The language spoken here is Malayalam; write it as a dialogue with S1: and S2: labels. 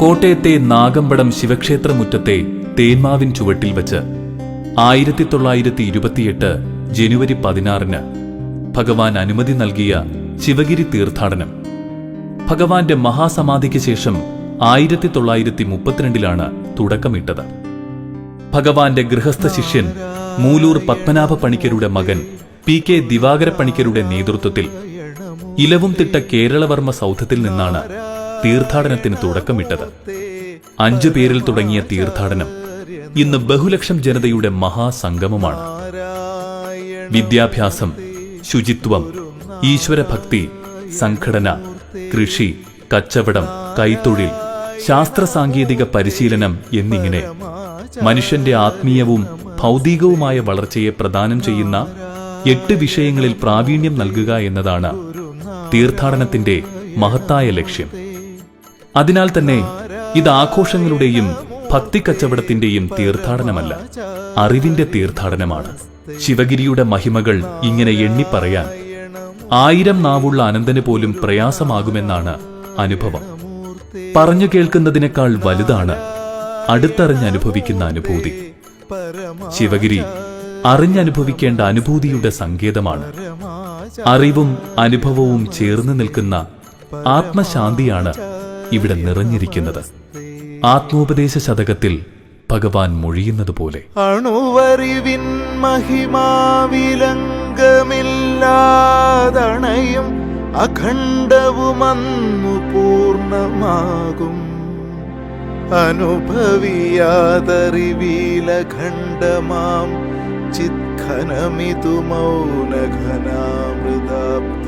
S1: കോട്ടയത്തെ നാഗമ്പടം ശിവക്ഷേത്രമുറ്റത്തെ തേന്മാവിൻ ചുവട്ടിൽ വച്ച് ആയിരത്തി തൊള്ളായിരത്തി ഇരുപത്തിയെട്ട് ജനുവരി പതിനാറിന് ഭഗവാൻ അനുമതി നൽകിയ ശിവഗിരി തീർത്ഥാടനം. ഭഗവാന്റെ മഹാസമാധിക്ക് ശേഷം ആയിരത്തി തൊള്ളായിരത്തി മുപ്പത്തിരണ്ടിലാണ് തുടക്കമിട്ടത്. ഭഗവാന്റെ ഗൃഹസ്ഥ ശിഷ്യൻ മൂലൂർ പത്മനാഭ പണിക്കരുടെ മകൻ പി കെ ദിവാകര പണിക്കരുടെ നേതൃത്വത്തിൽ ഇലവും തിട്ട കേരളവർമ്മ സൗധത്തിൽ നിന്നാണ് തീർത്ഥാടനത്തിന് തുടക്കമിട്ടത്. അഞ്ചു പേരിൽ തുടങ്ങിയ തീർത്ഥാടനം ഇന്ന് ബഹുലക്ഷം ജനതയുടെ മഹാസംഗമമാണ്. വിദ്യാഭ്യാസം ശുചിത്വം ഈശ്വരഭക്തി സംഘടന കൃഷി കച്ചവടം കൈത്തൊഴിൽ ശാസ്ത്ര സാങ്കേതിക പരിശീലനം എന്നിങ്ങനെ മനുഷ്യന്റെ ആത്മീയവും ഭൗതികവുമായ വളർച്ചയെ പ്രദാനം ചെയ്യുന്ന എട്ട് വിഷയങ്ങളിൽ പ്രാവീണ്യം നൽകുക എന്നതാണ് തീർത്ഥാടനത്തിന്റെ മഹത്തായ ലക്ഷ്യം. അതിനാൽ തന്നെ ഇത് ആഘോഷങ്ങളുടെയും ഭക്തി കച്ചവടത്തിന്റെയും തീർത്ഥാടനമല്ല അറിവിന്റെ തീർത്ഥാടനമാണ്. ശിവഗിരിയുടെ മഹിമകൾ ഇങ്ങനെ എണ്ണിപ്പറയാൻ ആയിരം നാവുള്ള അനന്തന് പോലും പ്രയാസമാകുമെന്നാണ് അനുഭവം. പറഞ്ഞു കേൾക്കുന്നതിനേക്കാൾ വലുതാണ് അടുത്തറിഞ്ഞനുഭവിക്കുന്ന അനുഭൂതി. ശിവഗിരി അറിഞ്ഞനുഭവിക്കേണ്ട അനുഭൂതിയുടെ സങ്കേതമാണ്. അറിവും അനുഭവവും ചേർന്ന് നിൽക്കുന്ന ആത്മശാന്തിയാണ് ഇവിടെ നിറഞ്ഞിരിക്കുന്നത്. ആത്മോപദേശ ശതകത്തിൽ ഭഗവാൻ മൊഴിയുന്നത് പോലെ
S2: അണുവറിവിൻ മഹിമാവിലംഗമില്ലാതണയും അഖണ്ഡവുമന്നു പൂർണമാകും അനുഭവിയാതറിവീലഖണ്ഡമാം ചിത്ഖനമിതു മൗനഘനാമൃതാബ്ധിയാ